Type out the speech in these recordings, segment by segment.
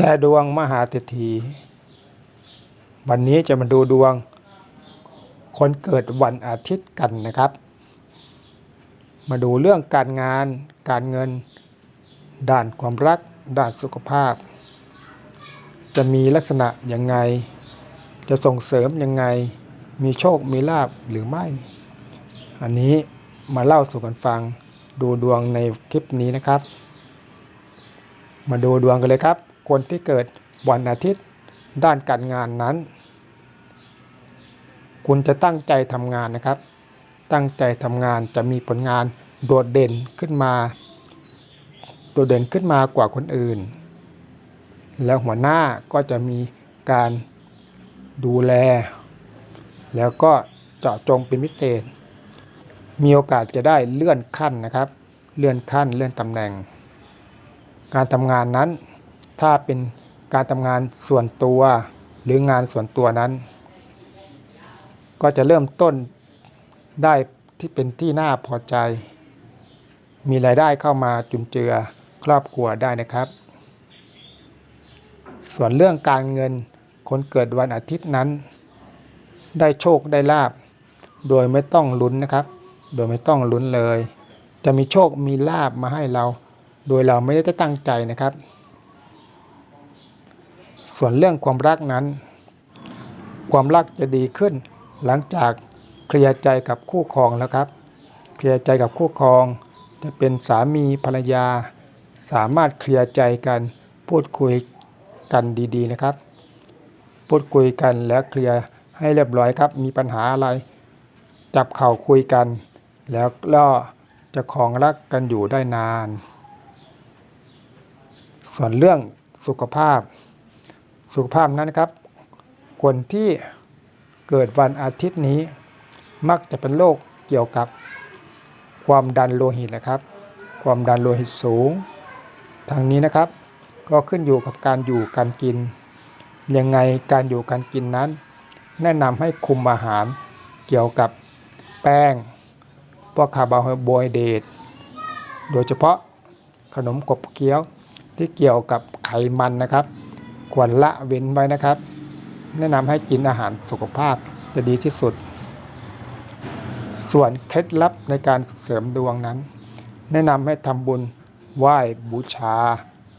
แชร์ดวงมหาเศรษฐีวันนี้จะมาดูดวง คนเกิดวันอาทิตย์กันนะครับ มาดูเรื่องการงาน การเงิน ด้านความรัก ด้านสุขภาพ จะมีลักษณะยังไง จะส่งเสริมยังไง มีโชคมีลาบหรือไม่ อันนี้มาเล่าสู่กันฟังดูดวงในคลิปนี้นะครับ มาดูดวงกันเลยครับ คนที่เกิดวันอาทิตย์ด้านการงานนั้น คุณจะตั้งใจทำงานนะครับ ตั้งใจทำงานจะมีผลงานโดดเด่นขึ้นมา โดดเด่นขึ้นมากว่าคนอื่น แล้วหัวหน้าก็จะมีการดูแล แล้วก็เจาะจงเป็นพิเศษ มีโอกาสจะได้เลื่อนขั้นนะครับ เลื่อนขั้นเลื่อนตำแหน่ง การทำงานนั้น ถ้าเป็นการทำงานส่วนตัวหรืองานส่วนตัวนั้น ก็จะเริ่มต้นได้ที่เป็นที่น่าพอใจ มีรายได้เข้ามาจุนเจือครอบครัวได้นะครับ ส่วนเรื่องการเงินคนเกิดวันอาทิตย์นั้น ได้โชคได้ลาบ โดยไม่ต้องลุ้นนะครับ โดยไม่ต้องลุ้นเลย จะมีโชคมีลาบมาให้เรา โดยเราไม่ได้ตั้งใจนะครับ ส่วนเรื่องความรักนั้น ความรักจะดีขึ้น หลังจากเคลียร์ใจกับคู่ครองแล้วครับ เคลียร์ใจกับคู่ครอง จะเป็นสามีภรรยา สามารถเคลียร์ใจกันพูดคุยกันดีๆนะครับ พูดคุยกันแล้วเคลียร์ให้เรียบร้อยครับ มีปัญหาอะไร จับเข่าคุยกัน แล้วก็จะครองรักกันอยู่ได้นาน ส่วนเรื่องสุขภาพ สุขภาพนั้นนะครับ คนที่เกิดวันอาทิตย์นี้ มักจะเป็นโรคเกี่ยวกับความดันโลหิตนะครับ ความดันโลหิตสูง ทางนี้นะครับ ก็ขึ้นอยู่กับการอยู่การกิน ยังไงการอยู่การกินนั้น แนะนำให้คุมอาหารเกี่ยวกับแป้งพวกคาร์โบไฮเดรตโดยเฉพาะขนมกบเคี้ยวที่เกี่ยวกับไขมันนะครับ ควรละเว้นไว้นะครับ แนะนำให้กินอาหารสุขภาพจะดีที่สุด ส่วนเคล็ดลับในการเสริมดวงนั้น แนะนำให้ทำบุญไหว้บูชา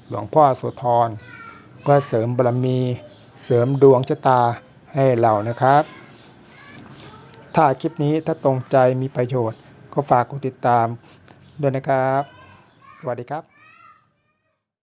หลวงพ่อโสธรเพื่อเสริมบารมี เสริมดวงชะตาให้เรานะครับ ถ้าคลิปนี้ถ้าตรงใจมีประโยชน์ ก็ฝากกดติดตามด้วยนะครับ สวัสดีครับ